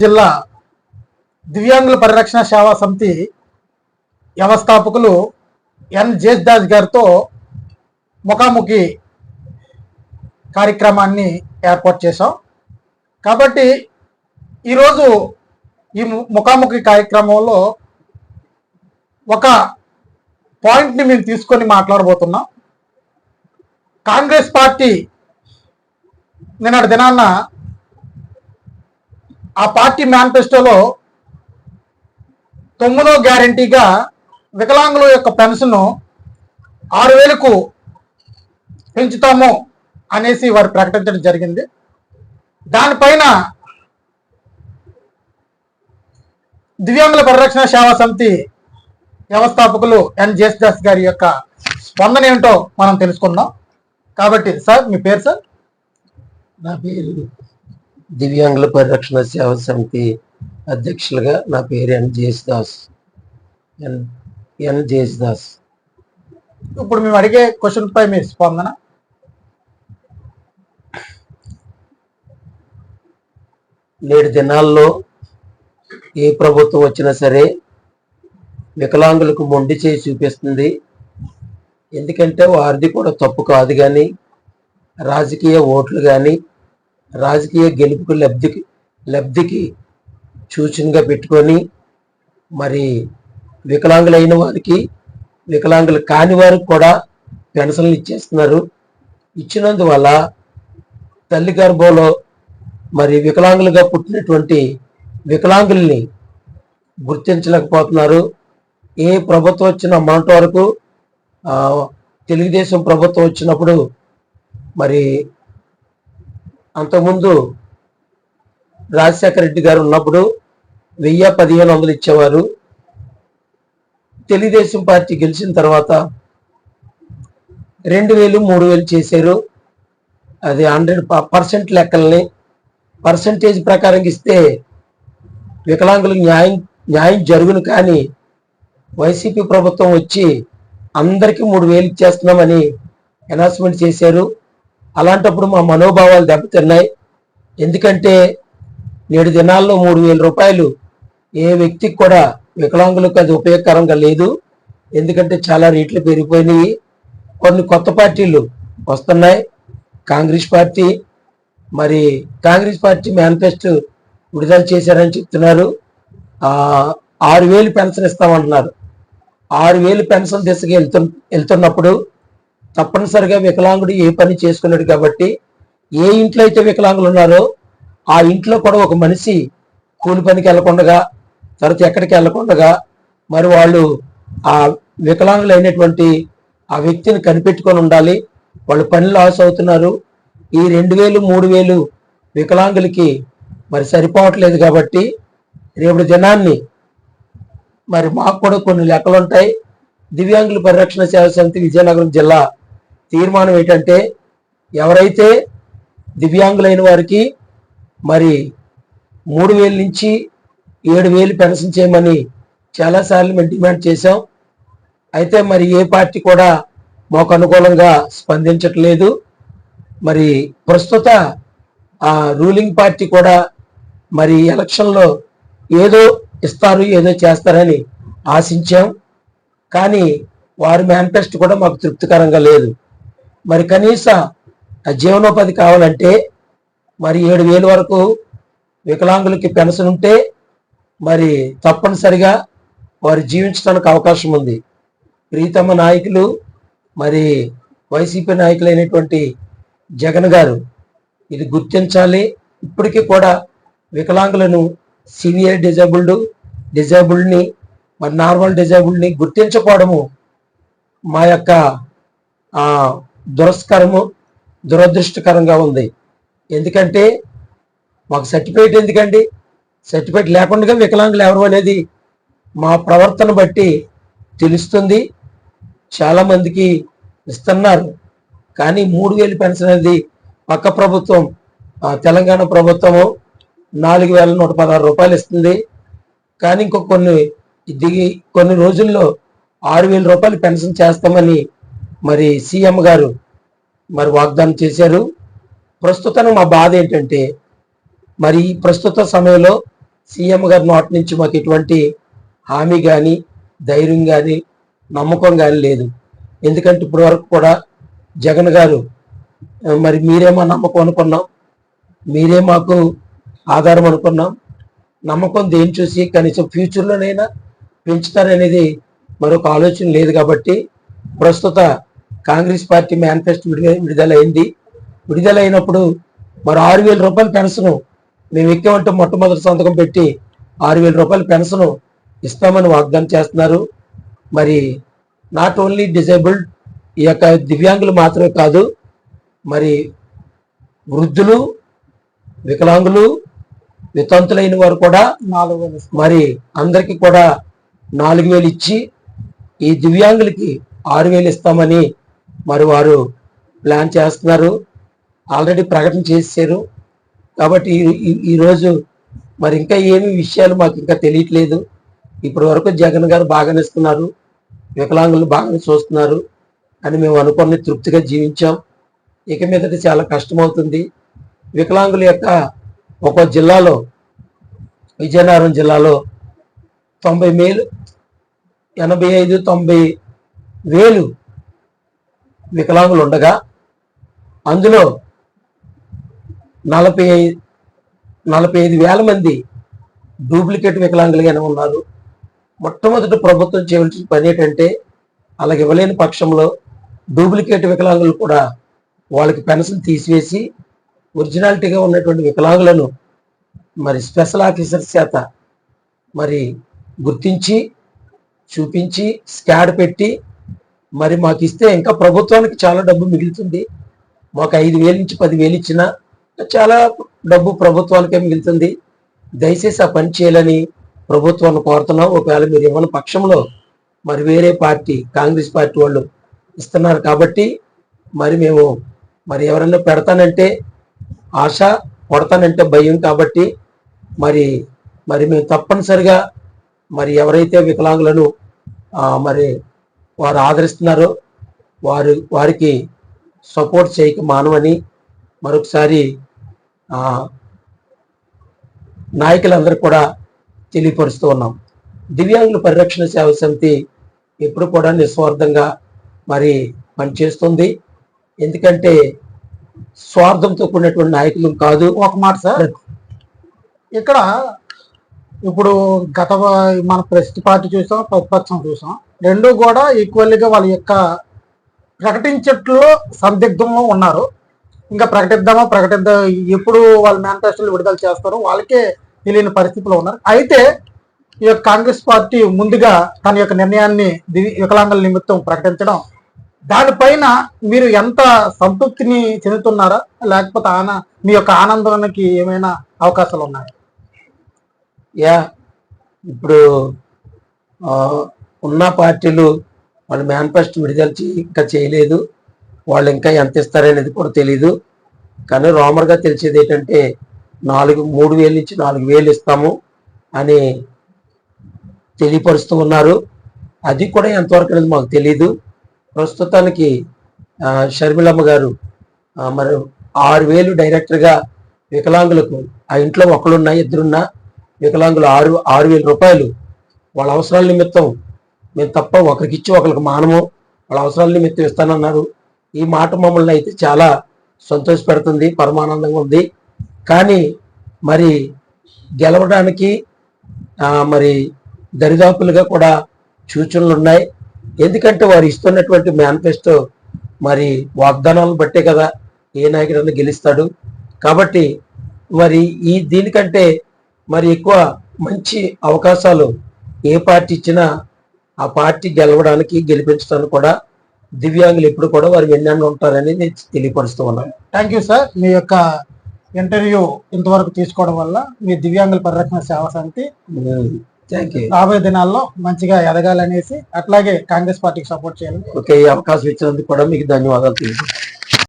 జిల్లా దివ్యాంగుల పరిరక్షణ సేవా సమితి వ్యవస్థాపకులు ఎన్ జేస్దాస్ గారితో ముఖాముఖి కార్యక్రమాన్ని ఏర్పాటు చేశాం. కాబట్టి ఈరోజు ఈ ము- ముఖాముఖి కార్యక్రమంలో ఒక పాయింట్ని మేము తీసుకొని మాట్లాడబోతున్నాం. కాంగ్రెస్ పార్టీ నిన్నటి దినాన్న ఆ పార్టీ మేనిఫెస్టోలో తొమ్మిదో గ్యారంటీగా వికలాంగుల యొక్క పెన్షన్ ఆరు వేలకు పెంచుతాము అనేసి వారు ప్రకటించడం జరిగింది. దానిపైన దివ్యాంగుల పరిరక్షణ సేవా సమితి వ్యవస్థాపకులు ఎన్ జేసుదాస్ గారి యొక్క స్పందన ఏంటో మనం తెలుసుకుందాం. కాబట్టి సార్ మీ పేరు సార్? నా పేరు దివ్యాంగుల పరిరక్షణ సేవ సమితి అధ్యక్షులుగా నా పేరు ఎన్ జేసుదాస్. ఎన్ ఎన్ జేసుదాస్. ఇప్పుడు మేము అడిగే క్వశ్చన్ పై మీ స్పందన? నేటి దినాల్లో ఏ ప్రభుత్వం వచ్చినా సరే వికలాంగులకు మొండి చేసి చూపిస్తుంది. ఎందుకంటే వారిది కూడా తప్పు కాదు కానీ రాజకీయ ఓట్లు కానీ రాజకీయ గెలుపుకు లబ్ధికి లబ్ధికి సూచనగా పెట్టుకొని మరి వికలాంగులైన వారికి వికలాంగులు కాని వారికి కూడా పెన్షన్లు ఇచ్చేస్తున్నారు. ఇచ్చినందువల్ల తల్లి గర్భంలో మరి వికలాంగులుగా పుట్టినటువంటి వికలాంగుల్ని గుర్తించలేకపోతున్నారు. ఏ ప్రభుత్వం వచ్చిన మొన్నటి వరకు తెలుగుదేశం ప్రభుత్వం వచ్చినప్పుడు మరి అంతకుముందు రాజశేఖర రెడ్డి గారు ఉన్నప్పుడు వెయ్యి పదిహేను వందలు ఇచ్చేవారు. తెలుగుదేశం పార్టీ గెలిచిన తర్వాత రెండు వేలు మూడు వేలు చేశారు. అది హండ్రెడ్ పర్సెంట్ లెక్కల్ని పర్సంటేజ్ ప్రకారం ఇస్తే వికలాంగులకు న్యాయం న్యాయం జరుగును కానీ వైసీపీ ప్రభుత్వం వచ్చి అందరికీ మూడు వేలు ఇచ్చేస్తున్నామని అనౌన్స్మెంట్ చేశారు. అలాంటప్పుడు మా మనోభావాలు దెబ్బతిన్నాయి. ఎందుకంటే నేడు దినాల్లో మూడు వేల రూపాయలు ఏ వ్యక్తికి కూడా వికలాంగులకు అది ఉపయోగకరంగా లేదు. ఎందుకంటే చాలా రేట్లు పెరిగిపోయినాయి. కొన్ని కొత్త పార్టీలు వస్తున్నాయి. కాంగ్రెస్ పార్టీ మరి కాంగ్రెస్ పార్టీ మేనిఫెస్టో విడుదల చేశారని చెప్తున్నారు. ఆరు వేలు పెన్షన్ ఇస్తామంటున్నారు. ఆరు వేలు పెన్షన్ దిశగా వెళ్తు వెళ్తున్నప్పుడు తప్పనిసరిగా వికలాంగుడు ఏ పని చేసుకున్నాడు కాబట్టి ఏ ఇంట్లో అయితే వికలాంగులు ఉన్నారో ఆ ఇంట్లో కూడా ఒక మనిషి కూలి పనికి వెళ్ళకుండా తర్వాత ఎక్కడికి వెళ్ళకుండా మరి వాళ్ళు ఆ వికలాంగులు అయినటువంటి ఆ వ్యక్తిని కనిపెట్టుకొని ఉండాలి. వాళ్ళు పని లాస్ అవుతున్నారు. ఈ రెండు వేలు మూడు వేలు వికలాంగులకి మరి సరిపోవట్లేదు కాబట్టి రేపటి దినాన్ని మరి మాకు కూడా కొన్ని లెక్కలు ఉంటాయి దివ్యాంగుల పరిరక్షణ సేవ సమితి విజయనగరం జిల్లా తీర్మానం ఏంటంటే ఎవరైతే దివ్యాంగులైన వారికి మరి మూడు వేల నుంచి ఏడు వేలు పెన్షన్ చేయమని చాలాసార్లు మేము డిమాండ్ చేశాం. అయితే మరి ఏ పార్టీ కూడా మాకు అనుకూలంగా స్పందించట్లేదు. మరి ప్రస్తుత ఆ రూలింగ్ పార్టీ కూడా మరి ఎలక్షన్లో ఏదో ఇస్తారు ఏదో చేస్తారని ఆశించాం. కానీ వారి మేనిఫెస్టో కూడా మాకు తృప్తికరంగా లేదు. మరి కనీస జీవనోపాధి కావాలంటే మరి ఏడు వేలు వరకు వికలాంగులకి పెన్షన్ ఉంటే మరి తప్పనిసరిగా వారు జీవించడానికి అవకాశం ఉంది. ప్రీతమ నాయకులు మరి వైసీపీ నాయకులైనటువంటి జగన్ గారు ఇది గుర్తించాలి. ఇప్పటికీ కూడా వికలాంగులను సీనియర్ డిజేబుల్డ్ డిజేబుల్డ్ని మరి నార్మల్ డిజేబుల్డ్ని గుర్తించకపోవడము మా యొక్క దురస్కరము దురదృష్టకరంగా ఉంది. ఎందుకంటే మాకు సర్టిఫికేట్ ఎందుకండి? సర్టిఫికేట్ లేకుండా వికలాంగులు ఎవరు అనేది మా ప్రవర్తన బట్టి తెలుస్తుంది. చాలా మందికి ఇస్తున్నారు. కానీ మూడు వేలు పెన్షన్ అనేది పక్క ప్రభుత్వం తెలంగాణ ప్రభుత్వము నాలుగు వేల నూట పదహారు రూపాయలు ఇస్తుంది. కానీ ఇంకో కొన్ని దిగి కొన్ని రోజుల్లో ఆరు వేల రూపాయలు పెన్షన్ చేస్తామని మరి సీఎం గారు మరి వాగ్దానం చేశారు. ప్రస్తుతం మా బాధ ఏంటంటే మరి ప్రస్తుత సమయంలో సీఎం గారి నోటి నుంచి మాకు ఎటువంటి హామీ కానీ ధైర్యం కానీ నమ్మకం కానీ లేదు. ఎందుకంటే ఇప్పటి వరకు కూడా జగన్ గారు మరి మీరే మా నమ్మకం అనుకున్నాం. మీరే మాకు ఆధారం అనుకున్నాం. నమ్మకం దేని చూసి కనీసం ఫ్యూచర్లోనైనా పెంచుతారనేది మరొక ఆలోచన లేదు కాబట్టి ప్రస్తుత కాంగ్రెస్ పార్టీ మేనిఫెస్టో విడుదల విడుదలైంది విడుదలైనప్పుడు మరి ఆరు వేల రూపాయల పెన్షన్ మేము ఎక్కామంటే మొట్టమొదటి సంతకం పెట్టి ఆరు వేల రూపాయల పెన్షన్ ఇస్తామని వాగ్దానం చేస్తున్నారు మరి నాట్ ఓన్లీ డిజేబుల్డ్ ఈ యొక్క దివ్యాంగులు మాత్రమే కాదు మరి వృద్ధులు వికలాంగులు వితంతులైన వారు కూడా నాలుగు. మరి అందరికి కూడా నాలుగు వేలు ఇచ్చి ఈ దివ్యాంగులకి ఆరు వేలు ఇస్తామని మరి వారు ప్లాన్ చేస్తున్నారు. ఆల్రెడీ ప్రకటన చేశారు. కాబట్టి ఈ- ఈరోజు మరి ఇంకా ఏమి విషయాలు మాకు ఇంకా తెలియట్లేదు. ఇప్పటి వరకు జగన్ గారు బాగానే ఇస్తున్నారు వికలాంగులు బాగానే చూస్తున్నారు. అని మేము అనుకుని తృప్తిగా జీవించాం. ఇక మీదట చాలా కష్టమవుతుంది. వికలాంగుల యొక్క ఒక్కో జిల్లాలో విజయనగరం జిల్లాలో తొంభై మేలు ఎనభై ఐదు తొంభై వేలు వికలాంగులు ఉండగా అందులో నలభై ఐదు నలభై ఐదు వేల మంది డూప్లికేట్ వికలాంగులుగానే ఉన్నారు. మొట్టమొదటి ప్రభుత్వం చేయవలసిన పని ఏంటంటే అలాగ ఇవ్వలేని పక్షంలో డూప్లికేట్ వికలాంగులు కూడా వాళ్ళకి పెన్షన్ తీసివేసి ఒరిజినాలిటీగా ఉన్నటువంటి వికలాంగులను మరి స్పెషల్ ఆఫీసర్స్ చేత మరి గుర్తించి చూపించి స్కాడ్ పెట్టి మరి మాకు ఇస్తే ఇంకా ప్రభుత్వానికి చాలా డబ్బు మిగులుతుంది. మాకు ఐదు వేలు నుంచి పదివేలు ఇచ్చినా చాలా డబ్బు ప్రభుత్వానికే మిగులుతుంది. దయచేసి ఆ పని చేయాలని ప్రభుత్వాన్ని కోరుతున్నాం. ఒకవేళ మీరు ఇవ్వని పక్షంలో మరి వేరే పార్టీ కాంగ్రెస్ పార్టీ వాళ్ళు ఇస్తున్నారు కాబట్టి మరి మేము మరి ఎవరైనా పెడతానంటే ఆశ కొడతానంటే భయం కాబట్టి మరి మరి మేము తప్పనిసరిగా మరి ఎవరైతే వికలాంగులను మరి వారు ఆదరిస్తున్నారో. వారు వారికి సపోర్ట్ చేయక మానవని మరొకసారి నాయకులందరూ కూడా తెలియపరుస్తూ ఉన్నాం. దివ్యాంగుల పరిరక్షణ సేవ సమితి ఎప్పుడు కూడా నిస్వార్థంగా మరి పనిచేస్తుంది. ఎందుకంటే స్వార్థంతో కూడినటువంటి నాయకులు కాదు. ఒక మాట సార్. ఇక్కడ ఇప్పుడు గత మన ప్రస్తుత పార్టీ చూసాం ప్రతిపక్షం చూసాం రెండు కూడా ఈక్వల్గా వాళ్ళ యొక్క ప్రకటించట్లో సందిగ్ధంలో ఉన్నారు. ఇంకా ప్రకటిద్దామా ప్రకటిద్దా ఎప్పుడు వాళ్ళ మేనిఫెస్టోలు విడుదల చేస్తారో వాళ్ళకే తెలియని పరిస్థితిలో ఉన్నారు. అయితే ఈ యొక్క కాంగ్రెస్ పార్టీ ముందుగా తన యొక్క నిర్ణయాన్ని వికలాంగుల నిమిత్తం ప్రకటించడం దానిపైన మీరు ఎంత సంతృప్తిని చెందుతున్నారా? లేకపోతే ఆన మీ యొక్క ఆనందానికి ఏమైనా అవకాశాలు ఉన్నాయా? యా ఇప్పుడు ఉన్న పార్టీలు వాళ్ళ మేనిఫెస్టో విడుదల చే- ఇంకా చేయలేదు. వాళ్ళు ఇంకా ఎంత ఇస్తారనేది కూడా తెలియదు కానీ రోమర్గా తెలిసేది ఏంటంటే నాలుగు మూడు వేలు నుంచి నాలుగు వేలు ఇస్తాము అని తెలియపరుస్తూ ఉన్నారు. అది కూడా ఎంతవరకు అనేది మాకు తెలియదు ప్రస్తుతానికి షర్మిలమ్మ గారు మరి ఆరు వేలు డైరెక్టర్గా వికలాంగులకు ఆ ఇంట్లో ఒకళ్ళున్నా ఇద్దరున్నా వికలాంగులు ఆరు ఆరు వేల రూపాయలు. వాళ్ళ అవసరాల నిమిత్తం మేము తప్ప ఒకరికి ఇచ్చి ఒకరికి మానము. వాళ్ళ అవసరాల నిమిత్తం ఇస్తానన్నారు ఈ మాట మమ్మల్ని అయితే చాలా సంతోషపెడుతుంది పరమానందంగా ఉంది. కానీ మరి గెలవడానికి మరి దరిదాపులుగా కూడా సూచనలు ఉన్నాయి. ఎందుకంటే వారు ఇస్తున్నటువంటి మేనిఫెస్టో మరి వాగ్దానాలను బట్టే కదా ఏ నాయకుడన్నా గెలుస్తాడు. కాబట్టి మరి ఈ దీనికంటే మరి ఎక్కువ మంచి అవకాశాలు ఏ పార్టీ ఇచ్చినా ఆ పార్టీ గెలవడానికి గెలిపించడానికి కూడా దివ్యాంగులు ఎప్పుడు కూడా వారు వెన్నెండు ఉంటారని నేను తెలియపరుస్తూ ఉన్నాను. థ్యాంక్ యూ సార్ మీ యొక్క ఇంటర్వ్యూ ఇంతవరకు తీసుకోవడం వల్ల మీ దివ్యాంగుల పరిరక్షణ సేవ సమితి థ్యాంక్ యూ రాబోయే దినాల్లో మంచిగా ఎదగాలనేసి అట్లాగే కాంగ్రెస్ పార్టీకి సపోర్ట్ చేయాలని ఓకే ఈ అవకాశం ఇచ్చినందుకు కూడా మీకు ధన్యవాదాలు. తెలుసు